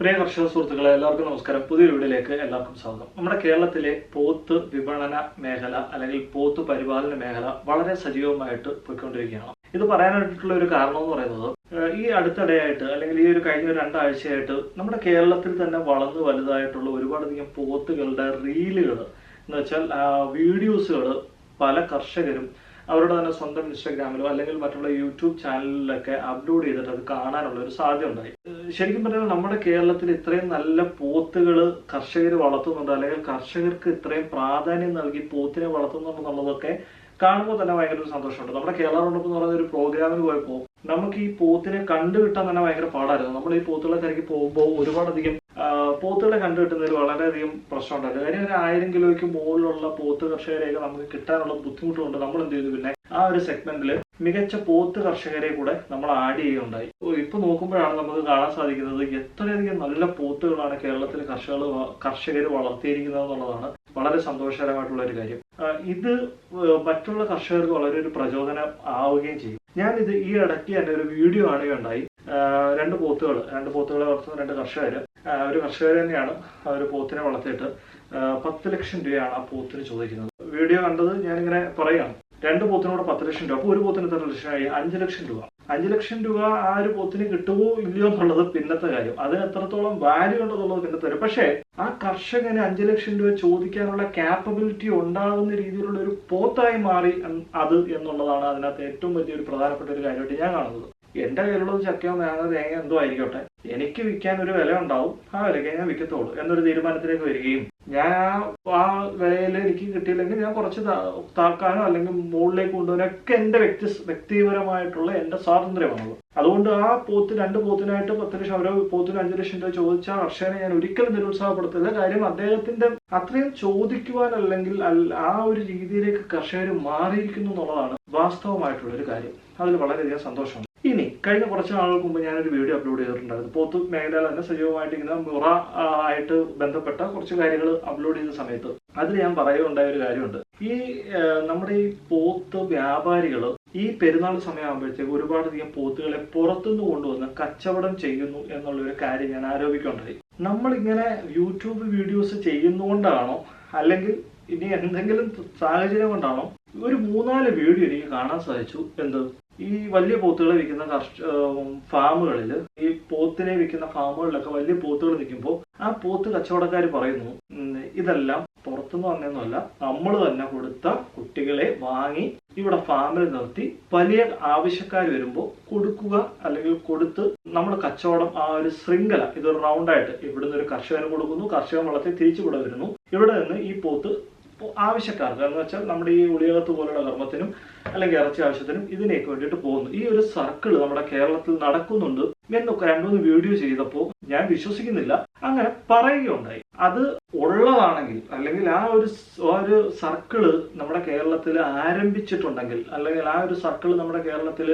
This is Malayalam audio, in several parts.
പ്രിയ കർഷക സുഹൃത്തുക്കളെ എല്ലാവർക്കും നമസ്കാരം. പുതിയ വീഡിയോയിലേക്ക് എല്ലാവർക്കും സ്വാഗതം. നമ്മുടെ കേരളത്തിലെ പോത്ത് വിപണന മേഖല അല്ലെങ്കിൽ പോത്ത് പരിപാലന മേഖല വളരെ സജീവമായിട്ട് പോയിക്കൊണ്ടിരിക്കുകയാണ്. ഇത് പറയാനായിട്ടുള്ള ഒരു കാരണം എന്ന് പറയുന്നത് ഈ അടുത്തിടെയായിട്ട് അല്ലെങ്കിൽ ഈ ഒരു കഴിഞ്ഞ രണ്ടാഴ്ചയായിട്ട് നമ്മുടെ കേരളത്തിൽ തന്നെ വളർന്നു വലുതായിട്ടുള്ള ഒരുപാടധികം പോത്തുകളുടെ റീലുകൾ എന്ന് വെച്ചാൽ വീഡിയോസുകൾ പല കർഷകരും അവരുടെ തന്നെ സ്വന്തം ഇൻസ്റ്റാഗ്രാമിലോ അല്ലെങ്കിൽ മറ്റുള്ള യൂട്യൂബ് ചാനലിലൊക്കെ അപ്ലോഡ് ചെയ്തിട്ട് അത് കാണാനുള്ള ഒരു സാധ്യത ഉണ്ടായി ശരിക്കും പറഞ്ഞാൽ നമ്മുടെ കേരളത്തിൽ ഇത്രയും നല്ല പോത്തുകൾ കർഷകർ വളർത്തുന്നുണ്ട് അല്ലെങ്കിൽ കർഷകർക്ക് ഇത്രയും പ്രാധാന്യം നൽകി പോത്തിനെ വളർത്തുന്നുണ്ട് എന്നുള്ളതൊക്കെ കാണുമ്പോൾ തന്നെ ഭയങ്കര ഒരു സന്തോഷമുണ്ട്. നമ്മുടെ കേരള റോഡപ്പ് എന്ന് പറയുന്ന ഒരു പ്രോഗ്രാമിന് പോയപ്പോൾ നമുക്ക് ഈ പോത്തിനെ കണ്ടുകിട്ടാൻ തന്നെ ഭയങ്കര പാടായിരുന്നു. നമ്മൾ ഈ പോത്തുകളെ തിരക്കി പോകുമ്പോൾ ഒരുപാടധികം പോത്തുകളെ കണ്ടു കിട്ടുന്നതിൽ വളരെയധികം പ്രശ്നമുണ്ടായിരുന്നു കാര്യം ഒരു ആയിരം കിലോയ്ക്ക് മുകളിലുള്ള പോത്ത് കർഷകരെയൊക്കെ നമുക്ക് കിട്ടാനുള്ള ബുദ്ധിമുട്ട് കൊണ്ട് നമ്മൾ എന്ത് ചെയ്തു? പിന്നെ ആ ഒരു സെഗ്മെന്റിൽ മികച്ച പോത്ത് കർഷകരെ കൂടെ നമ്മൾ ആഡ് ചെയ്യുകയുണ്ടായി. ഇപ്പൊ നോക്കുമ്പോഴാണ് നമുക്ക് കാണാൻ സാധിക്കുന്നത് എത്രയധികം നല്ല പോത്തുകളാണ് കേരളത്തിലെ കർഷകർ കർഷകർ വളർത്തിയിരിക്കുന്നത് എന്നുള്ളതാണ് വളരെ സന്തോഷകരമായിട്ടുള്ള ഒരു കാര്യം. ഇത് മറ്റുള്ള കർഷകർക്ക് വളരെ ഒരു പ്രചോദനം ആവുകയും ചെയ്യും. ഞാൻ ഇത് ഈ ഇടയ്ക്ക് തന്നെ ഒരു വീഡിയോ കാണുകയുണ്ടായി. രണ്ട് പോത്തുകൾ രണ്ട് പോത്തുകളെ വളർത്തുന്ന രണ്ട് കർഷകർ ഒരു കർഷകർ തന്നെയാണ് ആ ഒരു പോത്തിനെ വളർത്തിയിട്ട്. പത്ത് ലക്ഷം രൂപയാണ് ആ പോത്തിന് ചോദിക്കുന്നത്. വീഡിയോ കണ്ടത് ഞാനിങ്ങനെ പറയുകയാണ്. രണ്ട് പോത്തിനോട് പത്ത് ലക്ഷം രൂപ. അപ്പോൾ ഒരു പോത്തിന് എത്ര ലക്ഷമായി അഞ്ച് ലക്ഷം രൂപ. അഞ്ച് ലക്ഷം രൂപ ആ ഒരു പോത്തിന് കിട്ടുമോ ഇല്ലയോ എന്നുള്ളത് പിന്നത്തെ കാര്യം. അതിന് എത്രത്തോളം വാല്യൂ ഉണ്ടെന്നുള്ളത് പിന്നത്തെ കാര്യം. പക്ഷേ ആ കർഷകന് അഞ്ച് ലക്ഷം രൂപ ചോദിക്കാനുള്ള ക്യാപ്പബിലിറ്റി ഉണ്ടാകുന്ന രീതിയിലുള്ള ഒരു പോത്തായി മാറി അത് എന്നുള്ളതാണ് അതിനകത്ത് ഏറ്റവും വലിയൊരു പ്രധാനപ്പെട്ട ഒരു കാര്യമായിട്ട് ഞാൻ കാണുന്നത്. എന്റെ കയ്യിലുള്ളത് ചക്കയോ നേരം തേങ്ങ എന്തോ ആയിരിക്കട്ടെ. എനിക്ക് വിൽക്കാൻ ഒരു വില ഉണ്ടാവും. ആ വിലയ്ക്ക് ഞാൻ വിൽക്കത്തുള്ളൂ എന്നൊരു തീരുമാനത്തിലേക്ക് വരികയും ഞാൻ ആ ആ വിലയിൽ എനിക്ക് കിട്ടിയില്ലെങ്കിൽ ഞാൻ കുറച്ച് താക്കാനോ അല്ലെങ്കിൽ മുകളിലേക്ക് കൊണ്ടുപോകാനൊക്കെ എന്റെ വ്യക്തി വ്യക്തിപരമായിട്ടുള്ള എന്റെ സ്വാതന്ത്ര്യമാണത് അതുകൊണ്ട് ആ പോത്ത് രണ്ട് പോത്തിനായിട്ട് പത്ത് ലക്ഷം ഓരോ പോത്തിന് അഞ്ച് ലക്ഷം രൂപ ചോദിച്ച കർഷകനെ ഞാൻ ഒരിക്കലും നിരുത്സാഹപ്പെടുത്തില്ല. കാര്യം അദ്ദേഹത്തിന്റെ അത്രയും ചോദിക്കുവാൻ അല്ലെങ്കിൽ ആ ഒരു രീതിയിലേക്ക് കർഷകർ മാറിയിരിക്കുന്നു എന്നുള്ളതാണ് വാസ്തവമായിട്ടുള്ള ഒരു കാര്യം. അതിൽ വളരെയധികം സന്തോഷമുണ്ട്. ഇനി കഴിഞ്ഞ കുറച്ച് നാളുകൾക്ക് മുമ്പ് ഞാനൊരു വീഡിയോ അപ്ലോഡ് ചെയ്തിട്ടുണ്ടായിരുന്നു. പോത്ത് മേഖലയിൽ തന്നെ സജീവമായിട്ട് ഇങ്ങനെ മുറ ആയിട്ട് ബന്ധപ്പെട്ട കുറച്ച് കാര്യങ്ങൾ അപ്ലോഡ് ചെയ്ത സമയത്ത് അതിൽ ഞാൻ പറയുകയുണ്ടായ ഒരു കാര്യമുണ്ട്. ഈ നമ്മുടെ ഈ പോത്ത് വ്യാപാരികൾ ഈ പെരുന്നാൾ സമയമാകുമ്പോഴത്തേക്ക് ഒരുപാടധികം പോത്തുകളെ പുറത്തുനിന്ന് കൊണ്ടുവന്ന് കച്ചവടം ചെയ്യുന്നു എന്നുള്ള ഒരു കാര്യം ഞാൻ ആരോപിക്കുകയുണ്ടായി. നമ്മളിങ്ങനെ യൂട്യൂബ് വീഡിയോസ് ചെയ്യുന്നുകൊണ്ടാണോ അല്ലെങ്കിൽ ഇനി എന്തെങ്കിലും സാഹചര്യം കൊണ്ടാണോ ഒരു മൂന്നാൽ വീഡിയോ എനിക്ക് കാണാൻ സാധിച്ചു. എന്ത്? ഈ വലിയ പോത്തുകളെ വിൽക്കുന്ന ഫാമുകളിൽ ഈ പോത്തിനെ വിൽക്കുന്ന ഫാമുകളിലൊക്കെ വലിയ പോത്തുകൾ നിൽക്കുമ്പോൾ ആ പോത്ത് കച്ചവടക്കാർ പറയുന്നു ഇതെല്ലാം പുറത്തുനിന്ന് വന്നൊന്നുമല്ല നമ്മൾ തന്നെ കൊടുത്ത കുട്ടികളെ വാങ്ങി ഇവിടെ ഫാമിൽ നിർത്തി വലിയ ആവശ്യക്കാർ വരുമ്പോൾ കൊടുക്കുക അല്ലെങ്കിൽ കൊടുത്ത് നമ്മൾ കച്ചവടം ആ ഒരു ശൃംഖല ഇതൊരു റൗണ്ടായിട്ട് ഇവിടുന്ന് ഒരു കർഷകന് കൊടുക്കുന്നു കർഷകൻ വളർത്തി തിരിച്ചു ഇവിടെ വരുന്നു. ഇവിടെ നിന്ന് ഈ പോത്ത് ആവശ്യക്കാർക്ക് എന്ന് വെച്ചാൽ നമ്മുടെ ഈ ഉളിയകത്ത് പോലുള്ള കർമ്മത്തിനും അല്ലെങ്കിൽ ഇറച്ചി ആവശ്യത്തിനും ഇതിനേക്ക് വേണ്ടിയിട്ട് പോകുന്നു. ഈ ഒരു സർക്കിൾ നമ്മുടെ കേരളത്തിൽ നടക്കുന്നുണ്ട് എന്നൊക്കെ രണ്ടുമൂന്ന് വീഡിയോ ചെയ്തപ്പോൾ ഞാൻ വിശ്വസിക്കുന്നില്ല. അങ്ങനെ പറയുകയുണ്ടായി. അത് ഉള്ളതാണെങ്കിൽ അല്ലെങ്കിൽ ആ ഒരു ഒരു സർക്കിൾ നമ്മുടെ കേരളത്തിൽ ആരംഭിച്ചിട്ടുണ്ടെങ്കിൽ അല്ലെങ്കിൽ ആ ഒരു സർക്കിൾ നമ്മുടെ കേരളത്തിൽ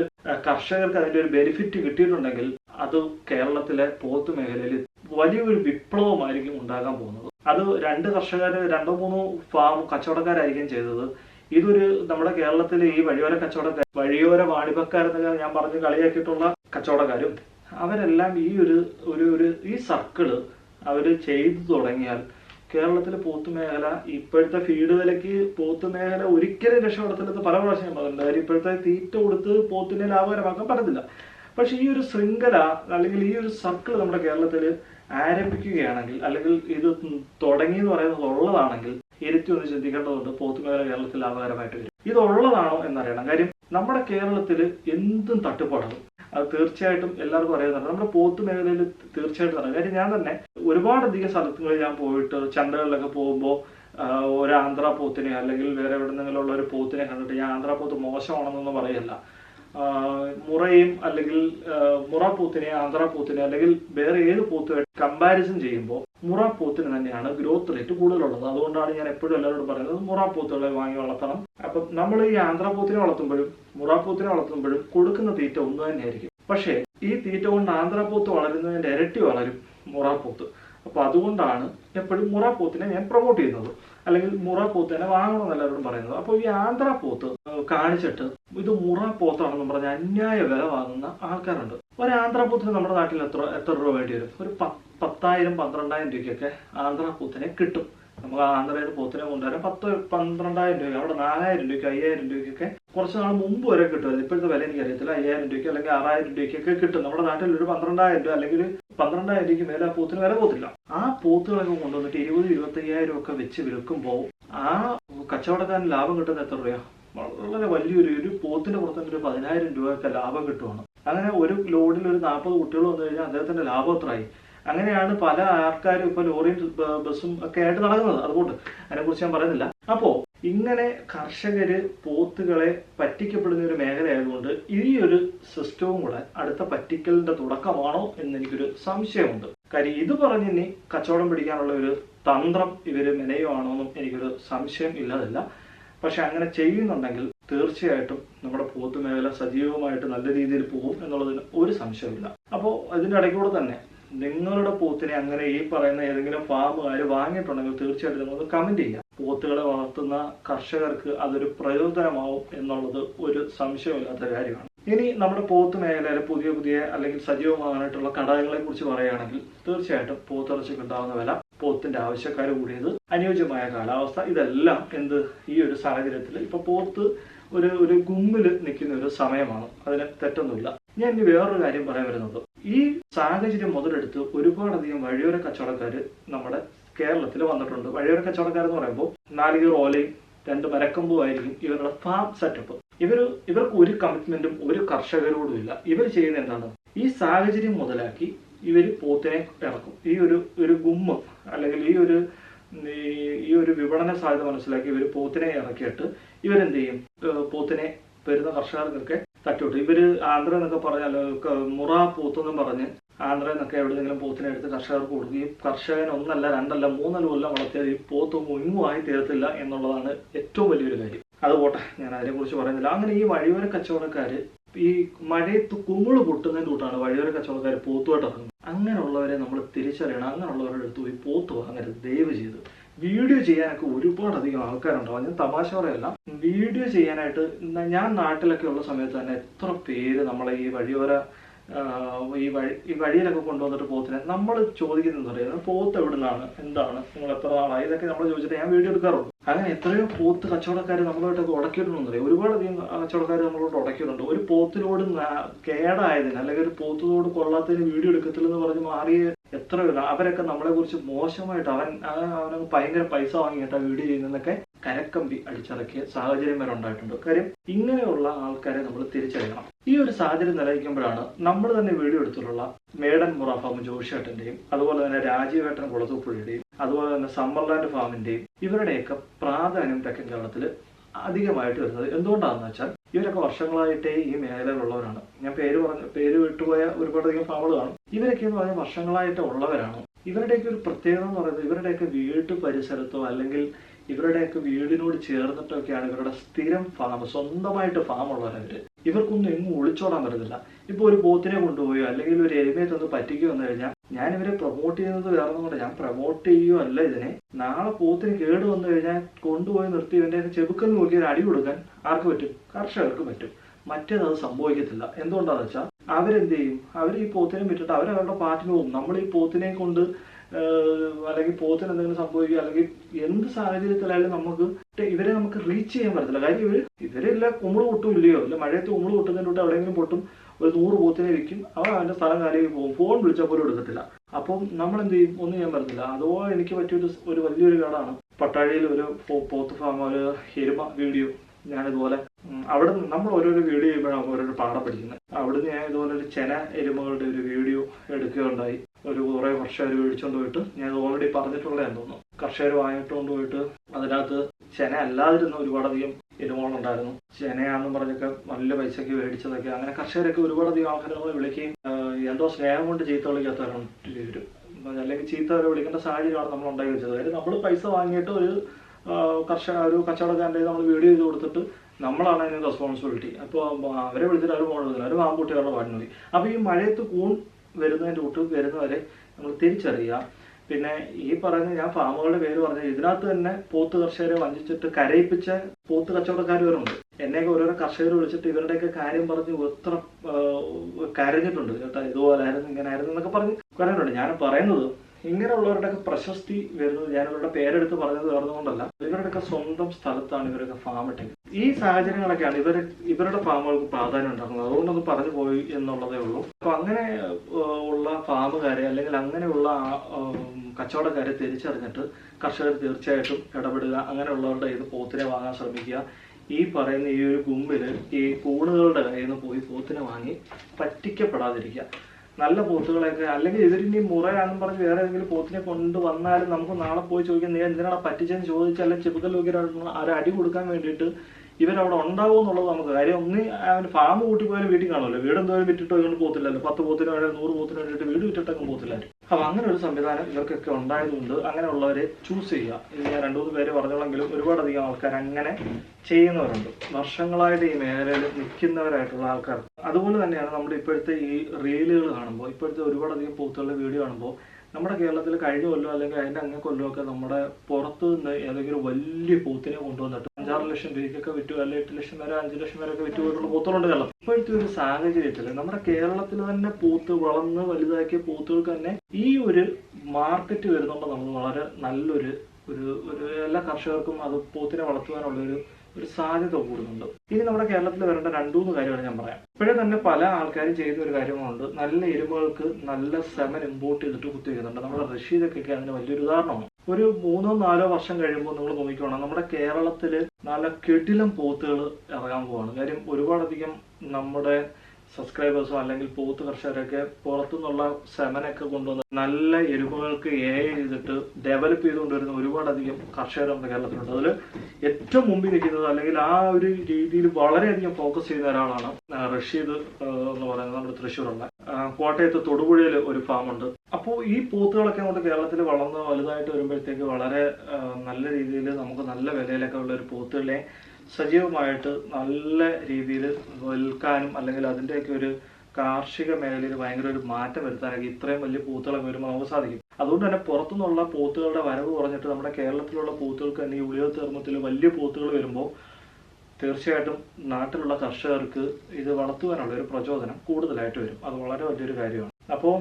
കർഷകർക്ക് അതിന്റെ ഒരു ബെനിഫിറ്റ് കിട്ടിയിട്ടുണ്ടെങ്കിൽ അത് കേരളത്തിലെ പോത്ത് മേഖലയിൽ വലിയൊരു വിപ്ലവമായിരിക്കും ഉണ്ടാകാൻ പോകുന്നത്. അത് രണ്ട് കർഷകർ രണ്ടോ മൂന്നോ ഫാം കച്ചവടക്കാരായിരിക്കും ചെയ്തത്. ഇതൊരു നമ്മുടെ കേരളത്തിലെ ഈ വഴിയോര കച്ചവടക്കാർ വഴിയോര വാണിഭക്കാരെന്നൊക്കെ ഞാൻ പറഞ്ഞ് കളിയാക്കിയിട്ടുള്ള കച്ചവടക്കാരും അവരെല്ലാം ഈ ഒരു ഒരു ഒരു ഈ സർക്കിൾ അവർ ചെയ്തു തുടങ്ങിയാൽ കേരളത്തിലെ പോത്ത് മേഖല ഇപ്പോഴത്തെ ഫീഡ് വിലയ്ക്ക് പോത്ത് മേഖല ഒരിക്കലും രക്ഷപ്പെടുത്തില്ലെന്ന് പല പ്രാവശ്യം ഞാൻ പറഞ്ഞിട്ടുണ്ട്. ഇപ്പോഴത്തെ തീറ്റ കൊടുത്ത് പോത്തിനെ ലാഭകരമാക്കാൻ പറ്റത്തില്ല. പക്ഷെ ഈ ഒരു ശൃംഖല അല്ലെങ്കിൽ ഈ ഒരു സർക്കിൾ നമ്മുടെ കേരളത്തിൽ ആരംഭിക്കുകയാണെങ്കിൽ അല്ലെങ്കിൽ ഇത് തുടങ്ങി എന്ന് പറയുന്നത് ഉള്ളതാണെങ്കിൽ ഇരുത്തി ഒന്ന് ചിന്തിക്കേണ്ടതുണ്ട് പോത്തുമേല കേരളത്തിൽ ലാഭകരമായിട്ട് വരും. ഇത് ഉള്ളതാണോ എന്നറിയണം. കാര്യം നമ്മുടെ കേരളത്തിൽ എന്തും തട്ടുപാടും അത് തീർച്ചയായിട്ടും എല്ലാവർക്കും അറിയാവുന്നതാണ്. നമ്മുടെ പോത്ത് മേഖലയിൽ തീർച്ചയായിട്ടും അറിയാം. കാര്യം ഞാൻ തന്നെ ഒരുപാടധികം സ്ഥലങ്ങളിൽ ഞാൻ പോയിട്ട് ചന്തകളിലൊക്കെ പോകുമ്പോൾ ഒരു ആന്ധ്രാ പോത്തിനെ അല്ലെങ്കിൽ വേറെ എവിടെന്നെങ്കിലും ഉള്ള ഒരു പോത്തിനെ കണ്ടിട്ട് ഞാൻ ആന്ധ്രാ പോത്ത് മോശമാണെന്നൊന്നും പറയല്ല. മുറയും അല്ലെങ്കിൽ മുറ പൂത്തിനെ ആന്ധ്ര പൂത്തിനെ അല്ലെങ്കിൽ വേറെ ഏത് പൂത്തുമായിട്ട് കമ്പാരിസൺ ചെയ്യുമ്പോൾ മുറ പൂത്തിന് തന്നെയാണ് ഗ്രോത്ത് റേറ്റ് കൂടുതലുള്ളത്. അതുകൊണ്ടാണ് ഞാൻ എപ്പോഴും എല്ലാവരോടും പറയുന്നത് മുറ പൂത്തുകളെ വാങ്ങി വളർത്തണം. അപ്പം നമ്മൾ ഈ ആന്ധ്ര പൂത്തിനെ വളർത്തുമ്പോഴും മുറ പൂത്തിനെ വളർത്തുമ്പോഴും കൊടുക്കുന്ന തീറ്റ ഒന്ന് തന്നെയായിരിക്കും. പക്ഷേ ഈ തീറ്റ കൊണ്ട് ആന്ധ്ര പൂത്ത് വളരുന്നതിന്റെ ഇരട്ടി വളരും മുറ പൂത്ത് അപ്പൊ അതുകൊണ്ടാണ് എപ്പോഴും മുറ പോത്തിനെ ഞാൻ പ്രൊമോട്ട് ചെയ്യുന്നത്. അല്ലെങ്കിൽ മുറ പോത്ത് തന്നെ വാങ്ങണമെന്ന് എല്ലാവരോടും പറയുന്നത്. അപ്പോൾ ഈ ആന്ധ്ര പോത്ത് കാണിച്ചിട്ട് ഇത് മുറ പോത്താണെന്ന് പറഞ്ഞ അന്യായ വില വാങ്ങുന്ന ആൾക്കാരുണ്ട്. ഒരു ആന്ധ്ര പോത്തിന് നമ്മുടെ നാട്ടിൽ എത്ര എത്ര രൂപ വേണ്ടി വരും? ഒരു പത്ത് പത്തായിരം പന്ത്രണ്ടായിരം രൂപയ്ക്കൊക്കെ ആന്ധ്ര പോത്തിനെ കിട്ടും. നമുക്ക് ആന്ധ്രയിൽ പോത്തിനെ കൊണ്ടുവരാൻ പത്ത് പന്ത്രണ്ടായിരം രൂപ അവിടെ നാലായിരം രൂപയ്ക്ക് അയ്യായിരം രൂപയ്ക്കൊക്കെ കുറച്ച് നാൾ മുമ്പ് വരെ കിട്ടുമായിരുന്നു. ഇപ്പോഴത്തെ വില എനിക്കറിയത്തില്ല. അയ്യായിരം രൂപയ്ക്ക് അല്ലെങ്കിൽ ആറായിരം രൂപയ്ക്കൊക്കെ കിട്ടും. നമ്മുടെ നാട്ടിൽ ഒരു പന്ത്രണ്ടായിരം രൂപ അല്ലെങ്കിൽ പന്ത്രണ്ടായിരം മേലെ ആ പോത്തിന് വില പോത്തില്ല. ആ പോത്തുകളൊക്കെ കൊണ്ടുവന്നിട്ട് ഇരുപത് ഇരുപത്തി അയ്യായിരം ഒക്കെ വെച്ച് വിൽക്കുമ്പോൾ ആ കച്ചവടക്കാരൻ ലാഭം കിട്ടുന്ന എത്ര രൂപയാ? വളരെ വലിയൊരു ഒരു പോത്തിന്റെ പുറത്തുനിന്ന് ഒരു പതിനായിരം രൂപയൊക്കെ ലാഭം കിട്ടുവാണ്. അങ്ങനെ ഒരു ലോഡിൽ ഒരു നാൽപ്പത് കുട്ടികൾ വന്നു കഴിഞ്ഞാൽ അദ്ദേഹത്തിന്റെ ലാഭം എത്രയായി? അങ്ങനെയാണ് പല ആൾക്കാരും ഇപ്പൊ ലോറിയും ബസ്സും ഒക്കെ ആയിട്ട് നടക്കുന്നത്. അതുകൊണ്ട് അതിനെക്കുറിച്ച് ഞാൻ പറയുന്നില്ല. അപ്പോ ഇങ്ങനെ കർഷകര് പോത്തുകളെ പറ്റിക്കപ്പെടുന്ന ഒരു മേഖലയായതുകൊണ്ട് ഈ ഒരു സിസ്റ്റവും കൂടെ അടുത്ത പറ്റിക്കലിന്റെ തുടക്കമാണോ എന്ന് എനിക്കൊരു സംശയമുണ്ട്. കാര്യം ഇത് പറഞ്ഞ് ഇനി കച്ചവടം പിടിക്കാനുള്ള ഒരു തന്ത്രം ഇവർ മെനയുവാണോ എന്നും എനിക്കൊരു സംശയം ഇല്ലാതില്ല. പക്ഷെ അങ്ങനെ ചെയ്യുന്നുണ്ടെങ്കിൽ തീർച്ചയായിട്ടും നമ്മുടെ പോത്ത് മേഖല സജീവമായിട്ട് നല്ല രീതിയിൽ പോകും എന്നുള്ളതിന് ഒരു സംശയമില്ല അപ്പോൾ അതിന്റെ ഇടയ്ക്കൂടെ തന്നെ നിങ്ങളുടെ പോത്തിനെ അങ്ങനെ ഈ പറയുന്ന ഏതെങ്കിലും ഫാമുകാർ വാങ്ങിയിട്ടുണ്ടെങ്കിൽ തീർച്ചയായിട്ടും നിങ്ങൾ കമന്റ് ചെയ്യുക. പോത്തുകളെ വളർത്തുന്ന കർഷകർക്ക് അതൊരു പ്രയോജനമാവും എന്നുള്ളത് ഒരു സംശയമില്ലാത്ത കാര്യമാണ്. ഇനി നമ്മുടെ പോത്ത് മേഖലയിലെ പുതിയ പുതിയ അല്ലെങ്കിൽ സജീവമാകാനായിട്ടുള്ള ഘടകങ്ങളെ കുറിച്ച് പറയുകയാണെങ്കിൽ തീർച്ചയായിട്ടും പോത്തിറച്ചിക്ക് ഉണ്ടാകുന്ന വില പോത്തിന്റെ ആവശ്യക്കാർ കൂടിയത് അനുയോജ്യമായ കാലാവസ്ഥ ഇതെല്ലാം എന്ത് ഈ ഒരു സാഹചര്യത്തിൽ ഇപ്പൊ പോത്ത് ഒരു ഒരു ഗുമ്മിൽ നിൽക്കുന്ന ഒരു സമയമാണ്. അതിന് തെറ്റൊന്നുമില്ല. ഞാൻ ഇനി വേറൊരു കാര്യം പറയാൻ വരുന്നത്. ഈ സാഹചര്യം മുതലെടുത്ത് ഒരുപാടധികം വഴിയോര കച്ചവടക്കാർ നമ്മുടെ കേരളത്തിൽ വന്നിട്ടുണ്ട്. വഴിയോര കച്ചവടക്കാർ എന്ന് പറയുമ്പോൾ നാലുകീർ ഓലയും രണ്ട് മരക്കമ്പും ആയിരിക്കും ഇവരുടെ ഫാം സെറ്റപ്പ് ഇവർ ഇവർക്ക് ഒരു കമ്മിറ്റ്മെന്റും ഒരു കർഷകരോടും ഇല്ല. ഇവർ ചെയ്യുന്ന എന്താണ്? ഈ സാഹചര്യം മുതലാക്കി ഇവർ പോത്തിനെ ഇറക്കും. ഈ ഒരു ഒരു ഗുമ്മ അല്ലെങ്കിൽ ഈ ഒരു ഈ- ഒരു വിപണന സാധ്യത മനസ്സിലാക്കി ഇവർ പോത്തിനെ ഇറക്കിയിട്ട് ഇവരെന്ത് ചെയ്യും? പോത്തിനെ വരുന്ന കർഷകർക്കൊക്കെ തട്ടിവിട്ടു. ഇവർ ആന്ധ്ര എന്നൊക്കെ പറഞ്ഞാൽ മുറ പൂത്തെന്നും പറഞ്ഞ് ആന്ധ്ര എന്നൊക്കെ എവിടെയെങ്കിലും പോത്തിനെ എടുത്ത് കർഷകർക്ക് കൊടുക്കുകയും കർഷകൻ ഒന്നല്ല രണ്ടല്ല മൂന്നല്ല കൊല്ലം വളർത്തിയാൽ ഈ പോത്ത് മുങ്ങുമായി തീരത്തില്ല എന്നുള്ളതാണ് ഏറ്റവും വലിയൊരു കാര്യം. അത് പോട്ടെ ഞാൻ അതിനെക്കുറിച്ച് പറയുന്നില്ല. അങ്ങനെ ഈ വഴിയോര കച്ചവടക്കാര് ഈ മഴയത്ത് കുമിൾ പൊട്ടുന്നതിന്റെ കൂട്ടാണ് വഴിയോര കച്ചവടക്കാർ പോത്തുമായിട്ട് ഇറങ്ങുന്നത്. അങ്ങനെയുള്ളവരെ നമ്മൾ തിരിച്ചറിയണം. അങ്ങനെയുള്ളവരുടെ അടുത്ത് പോയി പോത്ത് വാങ്ങരുത്. ദയവ് ചെയ്ത്. വീഡിയോ ചെയ്യാനൊക്കെ ഒരുപാടധികം ആൾക്കാരുണ്ടാവും ഞാൻ തമാശ പറയല്ല. വീഡിയോ ചെയ്യാനായിട്ട് ഞാൻ നാട്ടിലൊക്കെ ഉള്ള സമയത്ത് തന്നെ എത്ര പേര് നമ്മളെ ഈ വഴിയോര ഈ വഴി ഈ വഴിയിലൊക്കെ കൊണ്ടുവന്നിട്ട് പോത്തിനെ നമ്മൾ ചോദിക്കുന്നത് അറിയാം. പോത്ത് എവിടെ നിന്നാണ് എന്താണ്? നിങ്ങൾ എത്ര നാളായി? ഇതൊക്കെ നമ്മൾ ചോദിച്ചിട്ട് ഞാൻ വീഡിയോ എടുക്കാറുണ്ട്. അങ്ങനെ എത്രയോ പോത്ത് കച്ചവടക്കാർ നമ്മളായിട്ടൊക്കെ ഉടക്കിയിട്ടുണ്ടെന്നറിയാം ഒരുപാടധികം കച്ചവടക്കാർ നമ്മളോട് ഉടക്കിയിട്ടുണ്ട് ഒരു പോത്തിനോട് കേടായതിന് അല്ലെങ്കിൽ ഒരു പോത്തിനോട് കൊള്ളാത്തതിന് വീഡിയോ എടുക്കത്തില്ലെന്ന് പറഞ്ഞ് മാറിയ എത്ര പേര് അവരൊക്കെ നമ്മളെ കുറിച്ച് മോശമായിട്ട് അവൻ അവൻ ഭയങ്കര പൈസ വാങ്ങിയിട്ട് ആ വീഡിയോ ചെയ്യുന്നതൊക്കെ കരക്കമ്പി അടിച്ചിറക്കിയ സാഹചര്യം വരെ ഉണ്ടായിട്ടുണ്ട്. കാര്യം ഇങ്ങനെയുള്ള ആൾക്കാരെ നമ്മൾ തിരിച്ചറിയണം. ഈ ഒരു സാഹചര്യം നിലനിൽക്കുമ്പോഴാണ് നമ്മൾ തന്നെ വീഡിയോ എടുത്തിട്ടുള്ള മേഡൻ മുറ ഫാം ജോഷിയേട്ടന്റെയും അതുപോലെ തന്നെ രാജീവേട്ടൻ കുളത്തൂപ്പുഴയുടെയും അതുപോലെ തന്നെ സമ്മർലാൻഡ് ഫാമിന്റെയും ഇവരുടെയൊക്കെ പ്രാധാന്യം തെക്കൻ കേരളത്തിൽ അധികമായിട്ട് വരുന്നത് എന്തുകൊണ്ടാണെന്ന് വെച്ചാൽ ഇവരൊക്കെ വർഷങ്ങളായിട്ടേ ഈ മേഖലയിലുള്ളവരാണ്. ഞാൻ പേര് പറഞ്ഞ പേര് വിട്ടുപോയ ഒരുപാടധികം ഫാമുകൾ കാണും. ഇവരൊക്കെ എന്ന് പറഞ്ഞാൽ വർഷങ്ങളായിട്ട് ഉള്ളവരാണ്. ഇവരുടെയൊക്കെ ഒരു പ്രത്യേകത എന്ന് പറയുന്നത് ഇവരുടെയൊക്കെ വീട് പരിസരത്തോ അല്ലെങ്കിൽ ഇവരുടെയൊക്കെ വീടിനോട് ചേർന്നിട്ടൊക്കെയാണ് ഇവരുടെ സ്ഥിരം ഫാം സ്വന്തമായിട്ട് ഫാം ഉള്ളവരവർ ഇവർക്കൊന്നും എങ്ങും ഒളിച്ചോടാൻ പറ്റത്തില്ല. ഇപ്പൊ ഒരു പോത്തിനെ കൊണ്ടുപോയോ അല്ലെങ്കിൽ ഒരു എരുമയെ തന്ന് പറ്റിക്കോ വന്നു കഴിഞ്ഞാൽ ഞാൻ ഇവരെ പ്രൊമോട്ട് ചെയ്യുന്നത് വേറെ ഒന്നും ഞാൻ പ്രൊമോട്ട് ചെയ്യുകയോ അല്ല ഇതിനെ. നാളെ പോത്തിന് കേട് വന്നു കഴിഞ്ഞാൽ കൊണ്ടുപോയി നിർത്തി ഇവന്റെ ചെബുക്കൽ നോക്കി ഒരു അടി കൊടുക്കാൻ ആർക്ക് പറ്റും? കർഷകർക്ക് പറ്റും. മറ്റേത് അത് സംഭവിക്കത്തില്ല. എന്തുകൊണ്ടാന്ന് വെച്ചാൽ അവരെന്ത് ചെയ്യും അവർ ഈ പോത്തിനെ വിട്ടിട്ട് അവരവരുടെ പാട്ടിന് പോകും. നമ്മൾ ഈ പോത്തിനെ കൊണ്ട് അല്ലെങ്കിൽ പോത്തിന് എന്തെങ്കിലും സംഭവിക്കുക അല്ലെങ്കിൽ എന്ത് സാഹചര്യത്തിലായാലും നമുക്ക് ഇവരെ നമുക്ക് റീച്ച് ചെയ്യാൻ പറ്റത്തില്ല. കാര്യം ഇവർ ഇവരെല്ലാം കുമ്പിൾ പൊട്ടും ഇല്ലയോ അല്ല മഴയത്ത് കുമ്പിൾ പൊട്ടുന്നതിന്റെ തൊട്ട് എവിടെയെങ്കിലും പൊട്ടും ഒരു നൂറ് പോത്തിനെ വിൽക്കും അവൻ അവന്റെ സ്ഥലം കാര്യം പോകും. ഫോൺ വിളിച്ചാൽ പോലും എടുക്കത്തില്ല. അപ്പം നമ്മൾ എന്ത് ചെയ്യും ഒന്നും ചെയ്യാൻ പറ്റത്തില്ല. അതുപോലെ എനിക്ക് പറ്റിയൊരു ഒരു വലിയൊരു കടാണ്. പട്ടാഴിയിൽ ഒരു പോത്ത് ഫാം ഒരു എരുമ വീഡിയോ ഞാനിതുപോലെ അവിടെ നമ്മൾ ഓരോരോ വീഡിയോ ചെയ്യുമ്പോഴാണ് ഓരോരോ പാഠം പഠിക്കുന്നത്. അവിടുന്ന് ഞാൻ ഇതുപോലെ ഒരു ചെന എരുമകളുടെ ഒരു വീഡിയോ എടുക്കുകയുണ്ടായി. ഒരു കുറെ കർഷകർ മേടിച്ചുകൊണ്ട് പോയിട്ട് ഞാൻ ഓൾറെഡി പറഞ്ഞിട്ടുള്ളതെന്ന് തോന്നുന്നു. കർഷകർ വാങ്ങിട്ടുകൊണ്ട് പോയിട്ട് അതിനകത്ത് ചെന അല്ലാതിരുന്ന ഒരുപാടധികം എരുമകളുണ്ടായിരുന്നു. ചെനയാണെന്ന് പറഞ്ഞൊക്കെ നല്ല പൈസക്ക് മേടിച്ചതൊക്കെ അങ്ങനെ കർഷകരൊക്കെ ഒരുപാടധികം ആൾക്കാരെ വിളിക്കുകയും എന്തോ സ്നേഹം കൊണ്ട് ചീത്ത വിളിക്കാത്തവരുണ്ട് ഇവർ. അല്ലെങ്കിൽ ചീത്ത വരെ വിളിക്കേണ്ട സാഹചര്യമാണ് നമ്മൾ ഉണ്ടാക്കി വെച്ചത്. അതായത് നമ്മൾ പൈസ വാങ്ങിയിട്ട് ഒരു കർഷക ഒരു കച്ചവടക്കാരന്റെ നമ്മൾ വീഡിയോ ചെയ്ത് കൊടുത്തിട്ട് നമ്മളാണ് അതിന് റെസ്പോൺസിബിലിറ്റി അപ്പോൾ അവരെ വിളിച്ചിട്ട് അവർ പോകുന്നില്ല അവർ ആൺകുട്ടികളുടെ പാടിന് പോയി അപ്പോൾ ഈ മഴയത്ത് കൂൺ വരുന്നതിന്റെ കൂട്ട് വരുന്നവരെ നമ്മൾ തിരിച്ചറിയുക. പിന്നെ ഈ പറയുന്ന ഞാൻ ഫാമുകളുടെ പേര് പറഞ്ഞു ഇതിനകത്ത് തന്നെ പോത്ത് കർഷകരെ വഞ്ചിച്ചിട്ട് കരയിപ്പിച്ച പോത്ത് കച്ചവടക്കാർ വരുന്നുണ്ട് എന്നെയൊക്കെ ഓരോരോ കർഷകർ വിളിച്ചിട്ട് ഇവരുടെയൊക്കെ കാര്യം പറഞ്ഞ് എത്ര കരഞ്ഞിട്ടുണ്ട്. ചേട്ടാ ഇതുപോലായിരുന്നു ഇങ്ങനെ ആയിരുന്നു എന്നൊക്കെ പറഞ്ഞ് കരഞ്ഞിട്ടുണ്ട്. ഞാൻ പറയുന്നത് ഇങ്ങനെയുള്ളവരുടെയൊക്കെ പ്രശസ്തി വരുന്നത് ഞാൻ ഇവരുടെ പേരെടുത്ത് പറഞ്ഞത് കൊണ്ടല്ല ഇവരുടെയൊക്കെ സ്വന്തം സ്ഥലത്താണ് ഇവരൊക്കെ ഫാം ഇട്ടത് ഈ സാഹചര്യങ്ങളൊക്കെയാണ് ഇവർ ഇവരുടെ ഫാമുകൾക്ക് പ്രാധാന്യം ഉണ്ടാക്കുന്നത്. അതുകൊണ്ടൊന്ന് പറഞ്ഞു പോയി എന്നുള്ളതേ ഉള്ളൂ. അപ്പൊ അങ്ങനെ ഉള്ള ഫാമുകാരെ അല്ലെങ്കിൽ അങ്ങനെയുള്ള കച്ചവടക്കാരെ തിരിച്ചറിഞ്ഞിട്ട് കർഷകർ തീർച്ചയായിട്ടും ഇടപെടുക അങ്ങനെയുള്ളവരുടെ ഇത് പോത്തിനെ വാങ്ങാൻ ശ്രമിക്കുക. ഈ പറയുന്ന ഈ ഒരു ഗുമ്പിൽ ഈ കൂണുകളുടെ കയ്യിൽ നിന്ന് പോയി പോത്തിനെ വാങ്ങി പറ്റിക്കപ്പെടാതിരിക്കുക. നല്ല പോത്തുകളെയൊക്കെ അല്ലെങ്കിൽ ഇവരിനി മുറയാണെന്ന് പറഞ്ഞ് വേറെ ഏതെങ്കിലും പോത്തിനെ കൊണ്ടുവന്നാലും നമുക്ക് നാളെ പോയി ചോദിക്കാം നീ എന്തിനാണ് പറ്റിച്ചെന്ന് ചോദിച്ചാൽ അല്ലെങ്കിൽ ചെറുക്കൽ ഒരു അടി കൊടുക്കാൻ വേണ്ടിയിട്ട് ഇവരവിടെ ഉണ്ടാവും എന്നുള്ളത് നമുക്ക് കാര്യം. ഒന്ന് അവന് ഫാം കൂട്ടി പോയാലും വീട്ടിൽ കാണുമല്ലോ. വീട് എന്തായാലും വിറ്റിട്ടോ ഇങ്ങോട്ട് പോത്തില്ലല്ലോ പത്ത് പോത്തിന് വേണ്ടി നൂറ് പോത്തിന് വേണ്ടിയിട്ട് വീട് വിറ്റിട്ടൊക്കെ പോകത്തില്ല അപ്പൊ അങ്ങനെ ഒരു സംവിധാനം ഇവർക്കൊക്കെ ഉണ്ടായതുകൊണ്ട് അങ്ങനെയുള്ളവരെ ചൂസ് ചെയ്യുക. ഇത് ഞാൻ രണ്ടു മൂന്ന് പേര് പറഞ്ഞോളെങ്കിലും ഒരുപാടധികം ആൾക്കാർ അങ്ങനെ ചെയ്യുന്നവരുണ്ട്. വർഷങ്ങളായിട്ട് ഈ മേഖലയിൽ നിൽക്കുന്നവരായിട്ടുള്ള ആൾക്കാർ. അതുപോലെ തന്നെയാണ് നമ്മുടെ ഇപ്പോഴത്തെ ഈ റീലുകൾ കാണുമ്പോൾ ഇപ്പോഴത്തെ ഒരുപാടധികം പോത്തുകളുടെ വീഡിയോ കാണുമ്പോൾ നമ്മുടെ കേരളത്തിൽ കഴിഞ്ഞ കൊല്ലം അല്ലെങ്കിൽ അതിന്റെ അങ്ങേ കൊല്ലമൊക്കെ നമ്മുടെ പുറത്തുനിന്ന് ഏതെങ്കിലും വലിയ പോത്തിനെ കൊണ്ടുവന്നിട്ട് അഞ്ചാറ് ലക്ഷം രൂപയ്ക്കൊക്കെ വിറ്റു അല്ലെ എട്ട് ലക്ഷം വരെ അഞ്ച് ലക്ഷം വരെ ഒക്കെ വിറ്റു പോയിട്ടുള്ള പൂത്തുകളുണ്ട് കേരളം. ഇപ്പോഴത്തെ ഒരു സാഹചര്യത്തിൽ നമ്മുടെ കേരളത്തിൽ തന്നെ പൂത്ത് വളർന്ന് വലുതാക്കിയ പൂത്തുകൾക്ക് തന്നെ ഈ ഒരു മാർക്കറ്റ് വരുന്നുണ്ട് നമ്മൾ വളരെ നല്ലൊരു ഒരു ഒരു എല്ലാ കർഷകർക്കും അത് പൂത്തിനെ വളർത്തുവാനുള്ള ഒരു ഒരു സാധ്യത കൂടുന്നുണ്ട്. ഇനി നമ്മുടെ കേരളത്തിൽ വരേണ്ട രണ്ടു മൂന്ന് ഞാൻ പറയാം. ഇപ്പോഴേ തന്നെ പല ആൾക്കാരും ചെയ്യുന്ന ഒരു കാര്യങ്ങളുണ്ട്. നല്ല എരുമകൾക്ക് നല്ല സെമൻ ഇമ്പോർട്ട് ചെയ്തിട്ട് കുത്തിവെക്കുന്നുണ്ട്. നമ്മുടെ റഷ്യയിലൊക്കെ അതിന് വലിയൊരു ഉദാഹരണമാണ്. ഒരു മൂന്നോ നാലോ വർഷം കഴിയുമ്പോൾ നമ്മൾ നോക്കിക്കോണം. നമ്മുടെ കേരളത്തിൽ നല്ല കെട്ടിലം പോത്തുകൾ ഇറങ്ങാൻ പോവാണ്. കാര്യം ഒരുപാടധികം നമ്മുടെ സബ്സ്ക്രൈബേഴ്സോ അല്ലെങ്കിൽ പോത്ത് കർഷകരൊക്കെ പുറത്തുനിന്നുള്ള സെമനൊക്കെ കൊണ്ടുവന്ന് നല്ല എരുമകൾക്ക് എ ചെയ്തിട്ട് ഡെവലപ്പ് ചെയ്തുകൊണ്ടുവരുന്ന ഒരുപാടധികം കർഷകർ നമ്മുടെ കേരളത്തിലുണ്ട്. അതിൽ ഏറ്റവും മുമ്പിൽ നിൽക്കുന്നത് അല്ലെങ്കിൽ ആ ഒരു രീതിയിൽ വളരെയധികം ഫോക്കസ് ചെയ്യുന്ന ഒരാളാണ് റഷീദ് എന്ന് പറയുന്നത് നമ്മുടെ തൃശ്ശൂരുള്ള. കോട്ടയത്ത് തൊടുപുഴയിൽ ഒരു ഫാമുണ്ട് അപ്പോൾ ഈ പോത്തുകളൊക്കെ അങ്ങോട്ട് കേരളത്തിൽ വളർന്ന് വലുതായിട്ട് വരുമ്പോഴത്തേക്ക് വളരെ നല്ല രീതിയിൽ നമുക്ക് നല്ല വിലയിലൊക്കെ ഉള്ള ഒരു പോത്തുകളെ സജീവമായിട്ട് നല്ല രീതിയിൽ വിൽക്കാനും അല്ലെങ്കിൽ അതിന്റെയൊക്കെ ഒരു കാർഷിക മേഖലയിൽ ഭയങ്കര ഒരു മാറ്റം വരുത്താനൊക്കെ ഇത്രയും വലിയ പൂത്തുകളൊക്കെ വരുമ്പോൾ നമുക്ക് സാധിക്കും. അതുകൊണ്ട് തന്നെ പുറത്തുനിന്നുള്ള പൂത്തുകളുടെ വരവ് കുറഞ്ഞിട്ട് നമ്മുടെ കേരളത്തിലുള്ള പൂത്തുകൾക്ക് തന്നെ ഈ ഉളിയോ തീർമ്മത്തിൽ വലിയ പൂത്തുകൾ വരുമ്പോൾ തീർച്ചയായിട്ടും നാട്ടിലുള്ള കർഷകർക്ക് ഇത് വളർത്തുവാനുള്ള ഒരു പ്രചോദനം കൂടുതലായിട്ട് വരും. അത് വളരെ വലിയൊരു കാര്യമാണ്. അപ്പോൾ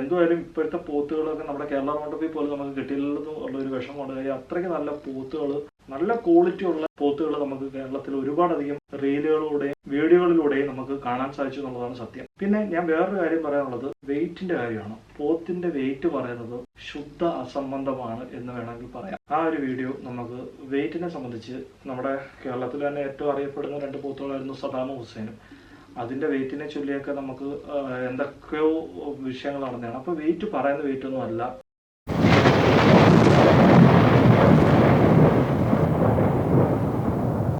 എന്തുവായാലും ഇപ്പോഴത്തെ പൂത്തുകളൊക്കെ നമ്മുടെ കേരള റൗണ്ടപ്പിൽ പോലും നമുക്ക് കിട്ടിയില്ലെന്നും ഒരു വിഷമമുണ്ട്. കാര്യം അത്രയ്ക്ക് നല്ല പോത്തുകൾ നല്ല ക്വാളിറ്റി ഉള്ള പോത്തുകൾ നമുക്ക് കേരളത്തിൽ ഒരുപാടധികം റീലുകളിലൂടെയും വീഡിയോകളിലൂടെയും നമുക്ക് കാണാൻ സാധിച്ചു എന്നുള്ളതാണ് സത്യം. പിന്നെ ഞാൻ വേറൊരു കാര്യം പറയാനുള്ളത് വെയിറ്റിന്റെ കാര്യമാണ്. പോത്തിന്റെ വെയിറ്റ് പറയുന്നത് ശുദ്ധ അസംബന്ധമാണ് എന്ന് വേണമെങ്കിൽ പറയാം. ആ ഒരു വീഡിയോ നമുക്ക് വെയിറ്റിനെ സംബന്ധിച്ച് നമ്മുടെ കേരളത്തിൽ തന്നെ ഏറ്റവും അറിയപ്പെടുന്ന രണ്ട് പോത്തുകളായിരുന്നു സദാമ ഹുസൈനും. അതിന്റെ വെയിറ്റിനെ ചൊല്ലിയൊക്കെ നമുക്ക് എന്തൊക്കെയോ വിഷയങ്ങൾ നടന്നതാണ് അപ്പൊ വെയിറ്റ് പറയുന്ന വെയിറ്റ് ഒന്നും അല്ല.